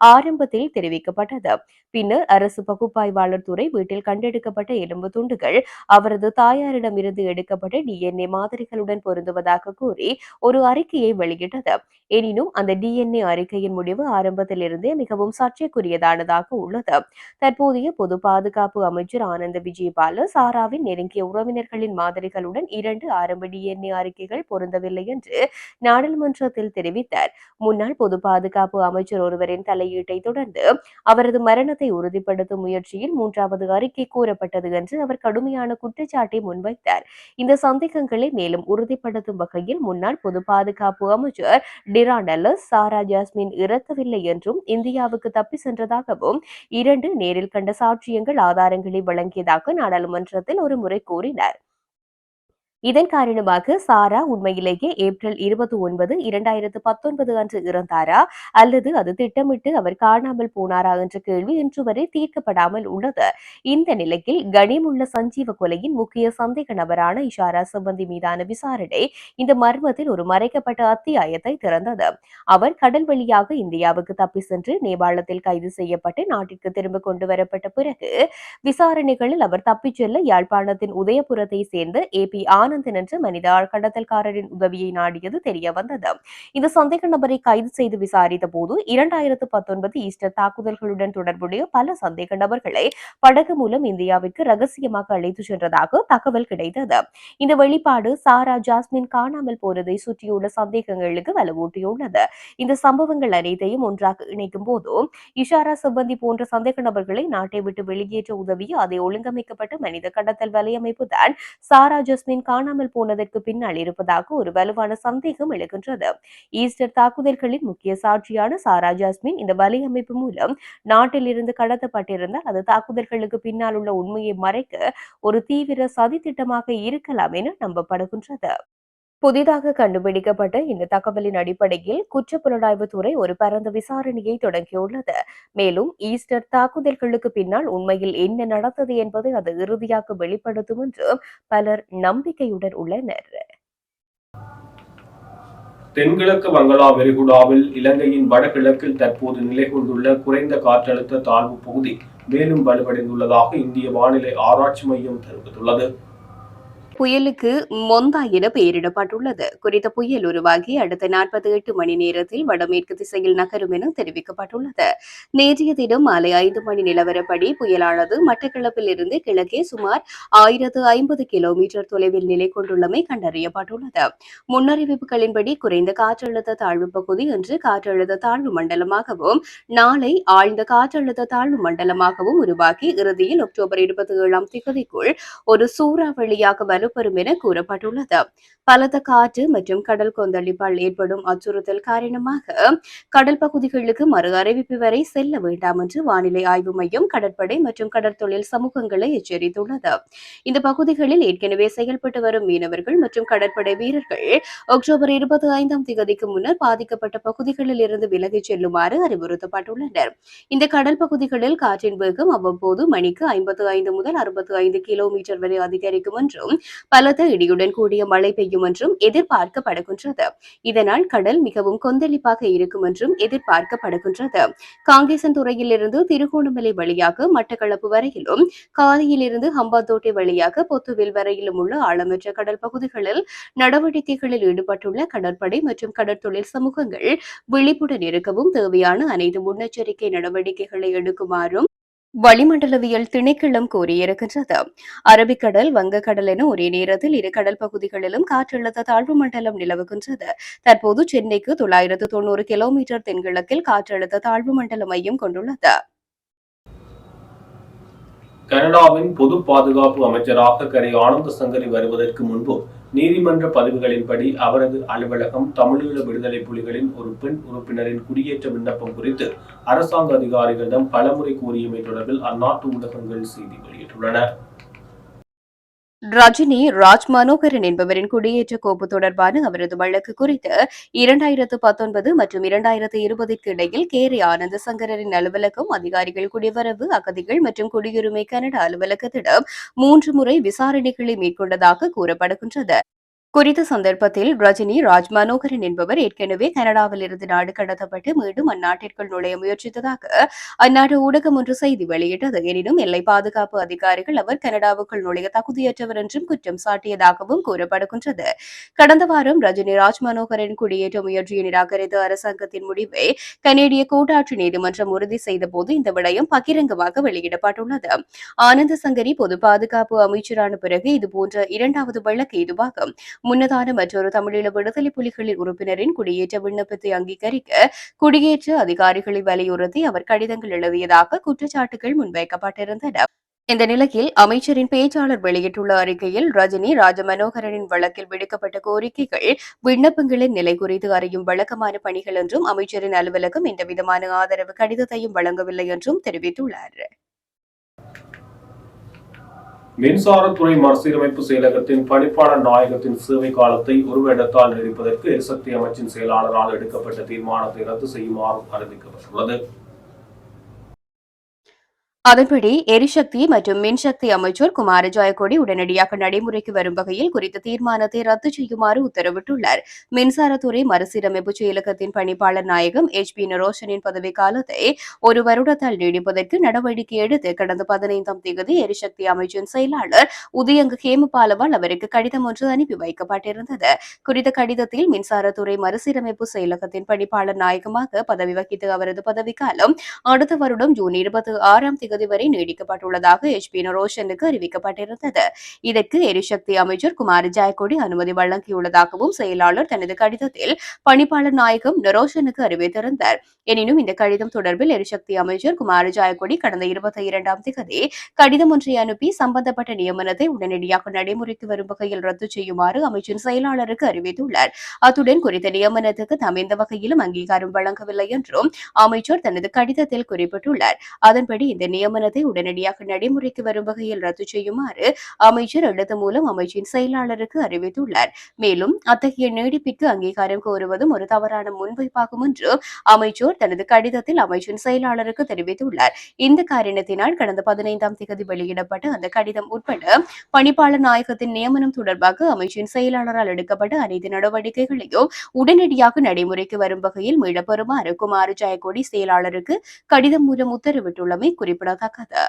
ஆரம்பத்தில் தெரிவிக்கப்பட்டது. பின்னர் அரசு பகுப்பாய்வாளர் துறை வீட்டில் கண்டெடுக்கப்பட்ட எலும்பு துண்டுகள் அவரது தாயாரிடமிருந்து எடுக்கப்பட்ட டிஎன்ஏ மாதிரிகளுடன் பொருந்துவதாக கூறி ஒரு அறிக்கையை வெளியிட்டது. எனினும் அந்த டிஎன்ஏ அறிக்கையின் முடிவு ஆரம்பத்திலிருந்தே மிகவும் சர்ச்சைக்குரியதானதாக உள்ளது. தற்போதைய பொது பாதுகாப்பு அமைச்சர் ஆனந்த விஜயபால சாராவின் நெருங்கிய உறவினர்களின் மாதிரிகளுடன் இரண்டு ஆரம்ப டிஎன்ஏ அறிக்கைகள் பொருந்தவில்லை என்று நாடாளுமன்றத்தில் தெரிவித்தார். முன்னாள் பொது பாதுகாப்பு அமைச்சர் ஒருவரின் தலையீட்டை தொடர்ந்து அவரது மரணத்தை உறுதிப்படுத்தும் முயற்சியில் மூன்றாவது அறிக்கை கூறப்பட்டது என்று அவர் கடுமையான குற்றச்சாட்டை முன்வைத்தார். இந்த சந்தேகங்களை மேலும் உறுதிப்படுத்தும் வகையில் முன்னாள் பொது பாதுகாப்பு அமைச்சர் டிராண்டலஸ் சாரா ஜாஸ்மின் இறக்கவில்லை என்றும் இந்தியாவுக்கு தப்பி சென்றதாகவும் இரண்டு நேரில் கண்ட சாட்சியங்கள் ஆதாரங்களை வழங்கியதாக நாடாளுமன்றத்தில் ஒரு முறை கூறினார். இதன் காரணமாக சாரா உண்மையிலேயே ஏப்ரல் இருபத்தி ஒன்பது இரண்டாயிரத்து பத்தொன்பது அன்று இறந்தாரா? அல்லது அது திட்டமிட்டு அவர் காணாமல் போனாரா என்ற கேள்வி இன்று வரை தீர்க்கப்படாமல் உள்ளது. இந்த நிலையில் கனிமுள்ள சஞ்சீவ கொலையின் முக்கிய சந்தேக நபரான இஷாரா சிப்பந்தி மீதான விசாரணை இந்த மர்மத்தில் ஒரு மறைக்கப்பட்ட அத்தியாயத்தை திறந்தது. அவர் கடல் வழியாக இந்தியாவுக்கு தப்பி சென்று நேபாளத்தில் கைது செய்யப்பட்டு நாட்டிற்கு திரும்ப கொண்டு வரப்பட்ட பிறகு விசாரணைகளில் அவர் தப்பிச் செல்ல யாழ்ப்பாணத்தின் உதயபுரத்தை சேர்ந்த ஏ பி ஆனந்த் ஆனந்த் என்ற மனித ஆழ்கடத்தல்காரரின் உதவியை நாடியது தெரிய வந்தது இந்த சந்தேக நபரை கைது செய்து விசாரித்த போது இரண்டாயிரத்து பத்தொன்பது ஈஸ்டர் தாக்குதல்களுடன் தொடர்புடைய பல சந்தேக நபர்களை படகு மூலம் இந்தியாவிற்கு ரகசியமாக அழைத்து சென்றதாக தகவல் கிடைத்தது. இந்த வெளிப்பாடு சாரா ஜாஸ்மின் காணாமல் போனதை சுற்றியுள்ள சந்தேகங்களுக்கு வலுவூட்டியுள்ளது. இந்த சம்பவங்கள் அனைத்தையும் ஒன்றாக இணைக்கும் போது இஷாரா சிப்பந்தி போன்ற சந்தேக நபர்களை நாட்டை விட்டு வெளியேற்ற உதவி அதை ஒழுங்கமைக்கப்பட்ட மனித கடத்தல் வலையமைப்பு தான் சாரா ஜஸ்மின் காணாமல் போனதற்கு பின்னால் இருப்பதாக ஒரு வலுவான சந்தேகம் எழுகின்றது. ஈஸ்டர் தாக்குதல்களின் முக்கிய சாட்சியான சாரா ஜாஸ்மின் இந்த வலையமைப்பு மூலம் நாட்டில் இருந்து கடத்தப்பட்டிருந்தால் அது தாக்குதல்களுக்கு பின்னால் உள்ள உண்மையை மறைக்க ஒரு தீவிர சதி திட்டமாக இருக்கலாம் என நம்பப்படுகின்றது. புதிதாக கண்டுபிடிக்கப்பட்ட இந்த தகவலின் அடிப்படையில் குற்றப்புலனாய்வுத்துறை ஒரு பரந்த விசாரணையை தொடங்கியுள்ளது. மேலும் ஈஸ்டர் தாக்குதல்களுக்கு பின்னால் உண்மையில் என்ன நடந்தது என்பதை அது இறுதியாக வெளிப்படுத்தும் என்று பலர் நம்பிக்கையுடன் உள்ளனர். தென்கிழக்கு வங்களா விரிகுடாவில் இலங்கையின் வடகிழக்கில் தற்போது நிலை கொண்டுள்ள குறைந்த காற்றழுத்த தாழ்வு பகுதி மேலும் வலுவடைந்துள்ளதாக இந்திய வானிலை ஆராய்ச்சி மையம் தெரிவித்துள்ளது. புயலுக்கு மொந்தா என பெயரிடப்பட்டுள்ளது. குறித்த புயல் உருவாகி அடுத்த நாற்பத்தி எட்டு மணி நேரத்தில் வடமேற்கு திசையில் நகரும் என தெரிவிக்கப்பட்டுள்ளது. நேற்றைய தினம் மாலை ஐந்து மணி நிலவரப்படி புயலானது மட்டக்களப்பில் இருந்து கிழக்கே சுமார் ஆயிரத்து ஐம்பது கிலோமீட்டர் தொலைவில் நிலை கொண்டுள்ளமை கண்டறியப்பட்டுள்ளது. முன்னறிவிப்புகளின்படி குறைந்த காற்றழுத்த தாழ்வு பகுதி இன்று காற்றழுத்த தாழ்வு மண்டலமாகவும் நாளை ஆழ்ந்த காற்றழுத்த தாழ்வு மண்டலமாகவும் உருவாகி இறுதியில் அக்டோபர் இருபத்தி ஏழாம் திகதிக்குள் ஒரு சூறாவளியாக வலுப்பெறும் என கூறப்பட்டுள்ளது. பலத்த காற்று மற்றும் கடல் கொந்தளிப்பால் ஏற்படும் அச்சுறுத்தல் காரணமாக கடல் பகுதிகளுக்கு மறு அறிவிப்பு வரை செல்ல வேண்டாம் என்று வானிலை ஆய்வு மையம் கடற்படை மற்றும் கடற்தொழில் சமூகங்களை எச்சரித்துள்ளது. இந்த பகுதிகளில் ஏற்கனவே செயல்பட்டு வரும் மீனவர்கள் மற்றும் கடற்படை வீரர்கள் அக்டோபர் இருபத்தி ஐந்தாம் தேதிக்கு முன்னர் பாதிக்கப்பட்ட பகுதிகளில் இருந்து விலகிச் செல்லுமாறு அறிவுறுத்தப்பட்டுள்ளனர். இந்த கடல் பகுதிகளில் காற்றின் வேகம் அவ்வப்போது மணிக்கு ஐம்பத்து ஐந்து முதல் அறுபத்து ஐந்து கிலோமீட்டர் வரை அதிகரிக்கும் என்றும் பலத்த இடியுடன் கூடிய மழை பெய்யும் என்றும் எதிர்பார்க்கப்படுகின்றது இதனால் கடல் மிகவும் கொந்தளிப்பாக இருக்கும் என்றும் எதிர்பார்க்கப்படுகின்றது காங்கேசன் துறையிலிருந்து திருகோணமலை வழியாக மட்டக்களப்பு வரையிலும் காலியிலிருந்து ஹம்பாந்தோட்டை வழியாக பொத்துவில் வரையிலும் உள்ள ஆழமற்ற கடல் பகுதிகளில் நடவடிக்கைகளில் ஈடுபட்டுள்ள கடற்படை மற்றும் கடற்தொழில் சமூகங்கள் விழிப்புடன் இருக்கவும் தேவையான அனைத்து முன்னெச்சரிக்கை நடவடிக்கைகளை எடுக்குமாறும் வளிமண்டலவியல் திணைக்களம் கூறியிருக்கின்றது. அரபிக்கடல் வங்கக்கடல் என ஒரே நேரத்தில் இரு கடல் பகுதிகளிலும் காற்றழுத்த தாழ்வு மண்டலம் நிலவுகின்றது. தற்போது சென்னைக்கு தொள்ளாயிரத்து தொண்ணூறு கிலோமீட்டர் தென்கிழக்கில் காற்றழுத்த தாழ்வு மண்டல மையம் கொண்டுள்ளது. கனடாவின் பொது பாதுகாப்பு அமைச்சராக கரை ஆனந்த சங்கரி வருவதற்கு முன்பு நீதிமன்ற பதிவுகளின்படி அவரது அலுவலகம் தமிழீழ விடுதலை புலிகளின் ஒரு பெண் உறுப்பினரின் குடியேற்ற விண்ணப்பம் குறித்து அரசாங்க அதிகாரிகளிடம் பலமுறை கூறியமை தொடர்பில் அந்நாட்டு ஊடகங்கள் செய்தி வெளியிட்டுள்ளன. ரஜினி ராஜ் மனோகரன் என்பவரின் குடியேற்ற கோப்பு தொடர்பான அவரது வழக்கு குறித்து இரண்டாயிரத்து பத்தொன்பது மற்றும் இரண்டாயிரத்து இருபதுக்கு இடையில் கேரி ஆனந்த சங்கரின் அலுவலகம் அதிகாரிகள் குடிவரவு அகதிகள் மற்றும் குடியுரிமை கனடா அலுவலகத்திடம் மூன்று முறை விசாரணைகளை மேற்கொண்டதாக கூறப்படுகின்றது. குறித்த சந்தர்ப்பத்தில் ரஜினி ராஜ் மனோகரன் என்பவர் ஏற்கனவே கனடாவில் இருந்து நாடு கடத்தப்பட்டு மீண்டும் அந்நாட்டிற்குள் நுழைய முயற்சித்ததாக அந்நாட்டு ஊடகம் ஒன்று செய்தி வெளியிட்டது. எனினும் எல்லை பாதுகாப்பு அதிகாரிகள் அவர் கனடாவுக்குள் நுழைய தகுதியற்றவர் என்றும் குற்றம் சாட்டியதாகவும் கூறப்படுகின்றது. கடந்த வாரம் ரஜினி ராஜ் மனோகரன் குடியேற்ற முயற்சியை நிராகரித்த அரசாங்கத்தின் முடிவை கனேடிய கூட்டாட்சி நீதிமன்றம் உறுதி செய்தபோது இந்த விடயம் பகிரங்கமாக வெளியிடப்பட்டுள்ளது. ஆனந்த சங்கரி பொது பாதுகாப்பு அமைச்சரான பிறகு இதுபோன்ற இரண்டாவது வழக்கு இதுவாகும். முன்னதான மற்றொரு தமிழீழ விடுதலை புலிகளின் உறுப்பினரின் குடியேற்ற விண்ணப்பத்தை அங்கீகரிக்க குடியேற்ற அதிகாரிகளை வலியுறுத்தி அவர் கடிதங்கள் எழுதியதாக குற்றச்சாட்டுகள் முன்வைக்கப்பட்டிருந்தன. இந்த நிலையில் அமைச்சரின் பேச்சாளர் வெளியிட்டுள்ள அறிக்கையில் ரஜினி ராஜமனோகரனின் வழக்கில் விடுக்கப்பட்ட கோரிக்கைகள் விண்ணப்பங்களின் நிலை குறித்து அறியும் வழக்கமான பணிகள் என்றும் அமைச்சரின் அலுவலகம் எந்தவிதமான ஆதரவு கடிதத்தையும் வழங்கவில்லை என்றும் தெரிவித்துள்ளார். மின்சாரத்துறை மறுசீரமைப்பு செயலகத்தின் பணிப்பாளர் நாயகத்தின் சேவை காலத்தை ஒரு வருடத்தால் நீடிப்பதற்கு எரிசக்தி அமைச்சின் செயலாளரால் எடுக்கப்பட்ட தீர்மானத்தை ரத்து செய்யுமாறு அறிவிக்கப்பட்டுள்ளது. அதன்படி எரிசக்தி மற்றும் மின்சக்தி அமைச்சர் குமார ஜெயக்கொடி உடனடியாக நடைமுறைக்கு வரும் வகையில் குறித்த தீர்மானத்தை ரத்து செய்யுமாறு உத்தரவிட்டுள்ளார். மின்சாரத்துறை மறுசீரமைப்பு செயலகத்தின் பணிப்பாளர் நாயகம் எச் பி நரோஷனின் பதவிக்காலத்தை ஒரு வருடத்தால் நீடிப்பதற்கு நடவடிக்கை எடுத்து கடந்த பதினைந்தாம் தேதி எரிசக்தி அமைச்சின் செயலாளர் உதயங்க ஹேமபாலவால் அவருக்கு கடிதம் ஒன்று அனுப்பி வைக்கப்பட்டிருந்தது. குறித்த கடிதத்தில் மின்சாரத்துறை மறுசீரமைப்பு செயலகத்தின் பணிப்பாளர் நாயகமாக பதவி வகித்த அவரது பதவிக்காலம் அடுத்த வருடம் ஜூன் இருபத்தி ஆறாம் தேதி தேதி வரை நீடிக்கப்பட்டுள்ளதாக எச் பி நரோஷனுக்கு அறிவிக்கப்பட்டிருந்தது. இதற்கு எரிசக்தி அமைச்சர் குமார் ஜெயக்கொடி அனுமதி வழங்கியுள்ளதாகவும் செயலாளர் தனது கடிதத்தில் பணிப்பாளர் நாயகம் நரோஷனுக்கு அறிவித்திருந்தார். எனினும் இந்த கடிதம் தொடர்பில் எரிசக்தி அமைச்சர் குமார் ஜாயக்கொடி கடந்த இருபத்தி இரண்டாம் தேதி கடிதம் ஒன்றை அனுப்பி சம்பந்தப்பட்ட நியமனத்தை உடனடியாக நடைமுறைக்கு வரும் வகையில் ரத்து செய்யுமாறு அமைச்சின் செயலாளருக்கு அறிவித்துள்ளார். அத்துடன் குறித்த நியமனத்துக்கு தாம் எந்த வகையிலும் அங்கீகாரம் வழங்கவில்லை என்றும் அமைச்சர் தனது கடிதத்தில் குறிப்பிட்டுள்ளார். அதன்படி இந்த நியமனத்தை உடனடியாக நடைமுறைக்கு வரும் வகையில் ரத்து செய்யுமாறு அமைச்சர் எழுத்து மூலம் அமைச்சின் செயலாளருக்கு அறிவித்துள்ளார். மேலும் அத்தகைய நீடிப்பிற்கு அங்கீகாரம் கோருவதும் ஒரு தவறான முன்வைப்பாகும் என்று அமைச்சர் தனது கடிதத்தில் அமைச்சின் செயலாளருக்கு தெரிவித்துள்ளார். இந்த காரணத்தினால் கடந்த பதினைந்தாம் தேதி வெளியிடப்பட்ட அந்த கடிதம் உட்பட பணிப்பாளர் நாயகத்தின் நியமனம் தொடர்பாக அமைச்சின் செயலாளரால் எடுக்கப்பட்ட அனைத்து நடவடிக்கைகளையும் உடனடியாக நடைமுறைக்கு வரும் வகையில் மீளப்பெறுமாறு குமார ஜெயக்கொடி செயலாளருக்கு கடிதம் மூலம் உத்தரவிட்டுள்ளமை குறிப்பிடத்தக்கது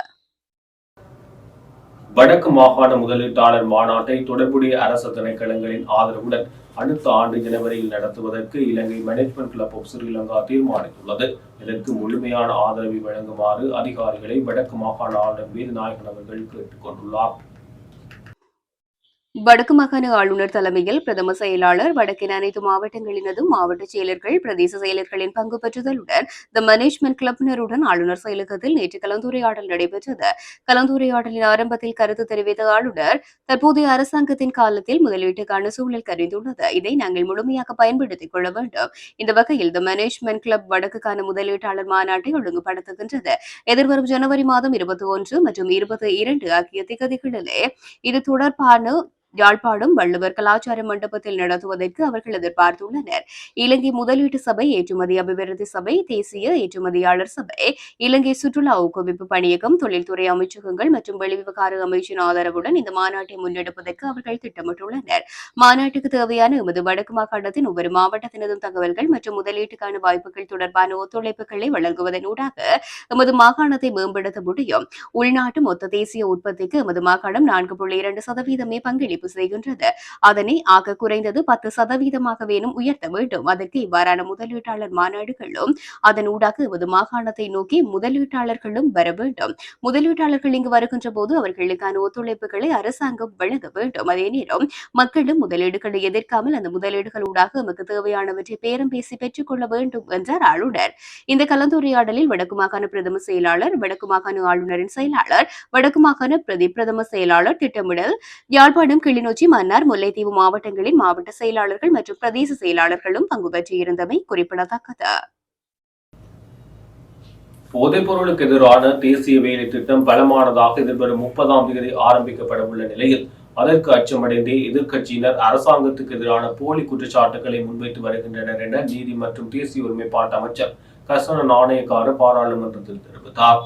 வடக்கு மாகாண முதலீட்டாளர் மாநாட்டை தொடர்புடைய அரசு திணைக்களங்களின் ஆதரவுடன் அடுத்த ஆண்டு ஜனவரியில் நடத்துவதற்கு Ilangai management club of Sri Lanka தீர்மானித்துள்ளது. இதற்கு முழுமையான ஆதரவை வழங்குமாறு அதிகாரிகளை வடக்கு மாகாண ஆளுநர் வேதநாயகன் அவர்கள் கேட்டுக் கொண்டுள்ளார் வடக்கு மாகாண ஆளுநர் தலைமையில் பிரதம செயலாளர் வடக்கின் அனைத்து மாவட்டங்களினதும் மாவட்ட செயலர்கள் பிரதேச செயலர்களின் பங்கு பெற்றுதலுடன் த மேனேஜ்மெண்ட் கிளப்பினருடன் ஆளுநர் செயலகத்தில் நேற்று கலந்துரையாடல் நடைபெற்றது. கலந்துரையாடலின் ஆரம்பத்தில் கருத்து தெரிவித்த ஆளுநர் தற்போதைய அரசாங்கத்தின் காலத்தில் முதலீட்டுக்கான சூழல் கருந்துள்ளது இதை நாங்கள் முழுமையாக பயன்படுத்திக் கொள்ள வேண்டும். இந்த வகையில் த மேனேஜ்மெண்ட் கிளப் வடக்குக்கான முதலீட்டாளர் மாநாட்டை ஒழுங்குபடுத்துகின்றது. எதிர்வரும் ஜனவரி மாதம் இருபத்தி ஒன்று மற்றும் இருபத்தி இரண்டு ஆகிய திகதிகளிலே இது தொடர்பான யாழ்ப்பாணம் வள்ளுவர் கலாச்சார மண்டபத்தில் நடத்துவதற்கு அவர்கள் எதிர்பார்த்துள்ளனர். இலங்கை முதலீட்டு சபை ஏற்றுமதி அபிவிருத்தி சபை தேசிய ஏற்றுமதியாளர் சபை இலங்கை சுற்றுலா ஊக்குவிப்பு பணியகம் தொழில்துறை அமைச்சகங்கள் மற்றும் வெளிவிவகார அமைச்சின் ஆதரவுடன் இந்த மாநாட்டை முன்னெடுப்பதற்கு அவர்கள் திட்டமிட்டுள்ளனர். மாநாட்டுக்கு தேவையான எமது வடக்கு மாகாணத்தின் ஒவ்வொரு மாவட்டத்தினதும் தகவல்கள் மற்றும் முதலீட்டுக்கான வாய்ப்புகள் தொடர்பான ஒத்துழைப்புகளை வழங்குவதனூடாக எமது மாகாணத்தை மேம்படுத்த முடியும். உள்நாட்டு மொத்த தேசிய உற்பத்திக்கு எமது மாகாணம் நான்கு புள்ளி இரண்டு சதவீதமே பங்களிப்பு செய்கின்றது. அதனை ஆக குறைந்தது பத்து சதவீதமாகவேனும் உயர்த்த வேண்டும். அதற்கு இவ்வாறான முதலீட்டாளர் மாநாடுகளும் அதன் ஊடாக எமது மாகாணத்தை நோக்கி முதலீட்டாளர்களும் வர வேண்டும். முதலீட்டாளர்கள் இங்கு வருகின்ற போது அவர்களுக்கான ஒத்துழைப்புகளை அரசாங்கம் வழங்க வேண்டும். அதே நேரம் மக்களும் முதலீடுகளை எதிர்க்காமல் அந்த முதலீடுகள் ஊடாக எமக்கு தேவையானவற்றை பேரம் பேசி பெற்றுக் கொள்ள வேண்டும் என்றார் ஆளுநர். இந்த கலந்துரையாடலில் வடக்கு மாகாண பிரதம செயலாளர் வடக்கு மாகாண ஆளுநரின் செயலாளர் வடக்கு மாகாண பிரதி பிரதம செயலாளர் திட்டமிடல் யாழ்ப்பாணம் கிளிநொச்சி மன்னார் முல்லைத்தீவு மாவட்டங்களின் மாவட்ட செயலாளர்கள் மற்றும் பிரதேச செயலாளர்களும் பங்கு பெற்றிருந்தமை குறிப்பிடத்தக்கது. போதைப் பொருளுக்கு எதிரான தேசிய வேலை திட்டம் பலமானதாக எதிர்வரும் முப்பதாம் தேதி ஆரம்பிக்கப்பட உள்ள நிலையில் அதற்கு அச்சமடைந்தே எதிர்க்கட்சியினர் அரசாங்கத்துக்கு எதிரான போலி குற்றச்சாட்டுகளை முன்வைத்து வருகின்றனர் என நீதி மற்றும் தேசிய ஒருமைப்பாட்டு அமைச்சர் கசன நாணயக்காரர் பாராளுமன்றத்தில் தெரிவித்தார்.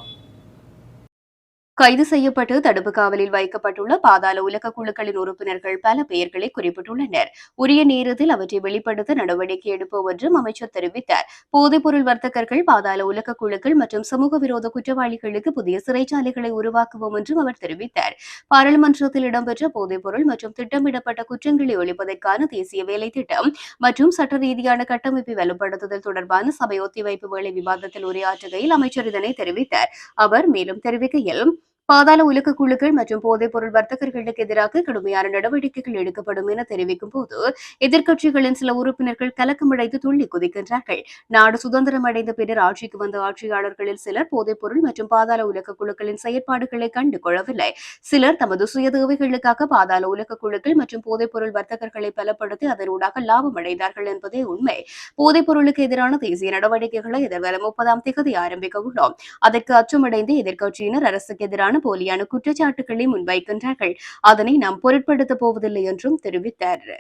கைது செய்யப்பட்டு தடுப்பு காவலில் வைக்கப்பட்டுள்ள பாதாள உலக குழுக்களின் உறுப்பினர்கள் பல பெயர்களை குறிப்பிட்டுள்ளனர். உரிய நேரத்தில் அவற்றை வெளிப்படுத்த நடவடிக்கை எடுப்போம் என்றும் அமைச்சர் தெரிவித்தார். போதைப்பொருள் வர்த்தகர்கள் பாதாள உலக குழுக்கள் மற்றும் சமூக விரோத குற்றவாளிகளுக்கு புதிய சிறைச்சாலைகளை உருவாக்குவோம் என்றும் அவர் தெரிவித்தார். பாராளுமன்றத்தில் இடம்பெற்ற போதைப்பொருள் மற்றும் திட்டமிடப்பட்ட குற்றங்களை ஒழிப்பதற்கான தேசிய வேலை திட்டம் மற்றும் சட்ட ரீதியான கட்டமைப்பை வலுப்படுத்துதல் தொடர்பான சபை ஒத்திவைப்பு வேலை விவாதத்தில் உரையாற்றுகையில் அமைச்சர் இதனை தெரிவித்தார். அவர் மேலும் தெரிவிக்கையில் பாதாள உலக குழுக்கள் மற்றும் போதைப் பொருள் வர்த்தகர்களுக்கு எதிராக கடுமையான நடவடிக்கைகள் எடுக்கப்படும் என தெரிவிக்கும் போது எதிர்க்கட்சிகளின் சில உறுப்பினர்கள் கலக்கமடைந்து துள்ளி குதிக்கின்றார்கள். நாடு சுதந்திரம் அடைந்த பின்னர் ஆட்சிக்கு வந்த ஆட்சியாளர்களில் சிலர் போதைப் பொருள் மற்றும் பாதாள உலக குழுக்களின் செயற்பாடுகளை கண்டு கொள்ளவில்லை. சிலர் தமது சுய தேவைகளுக்காக பாதாள உலக குழுக்கள் மற்றும் போதைப் பொருள் வர்த்தகர்களை பலப்படுத்தி அதனூடாக லாபம் அடைந்தார்கள் என்பதே உண்மை. போதைப் பொருளுக்கு எதிரான தேசிய நடவடிக்கைகளை எதிர்வரும் முப்பதாம் தேதி ஆரம்பிக்க உள்ளோம். அதற்கு அச்சமடைந்து எதிர்க்கட்சியினர் அரசுக்கு எதிரான போலியான குற்றச்சாட்டுகளை முன்வைக்கின்றார்கள். அதனை நாம் பொருட்படுத்தப் போவதில்லை என்றும் தெரிவித்தார்.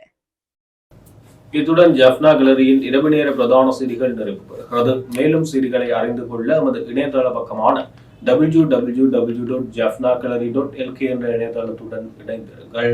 இத்துடன் ஜப்னா கேலரியின் இரவு நேர பிரதான செய்திகள் நிறைவு பெறுகிறது மேலும் செய்திகளை அறிந்து கொள்ள நமது இணையதள பக்கமான W W W dot Jaffna gallery dot LK என்ற இணையதளத்துடன் இணைந்திருங்கள்.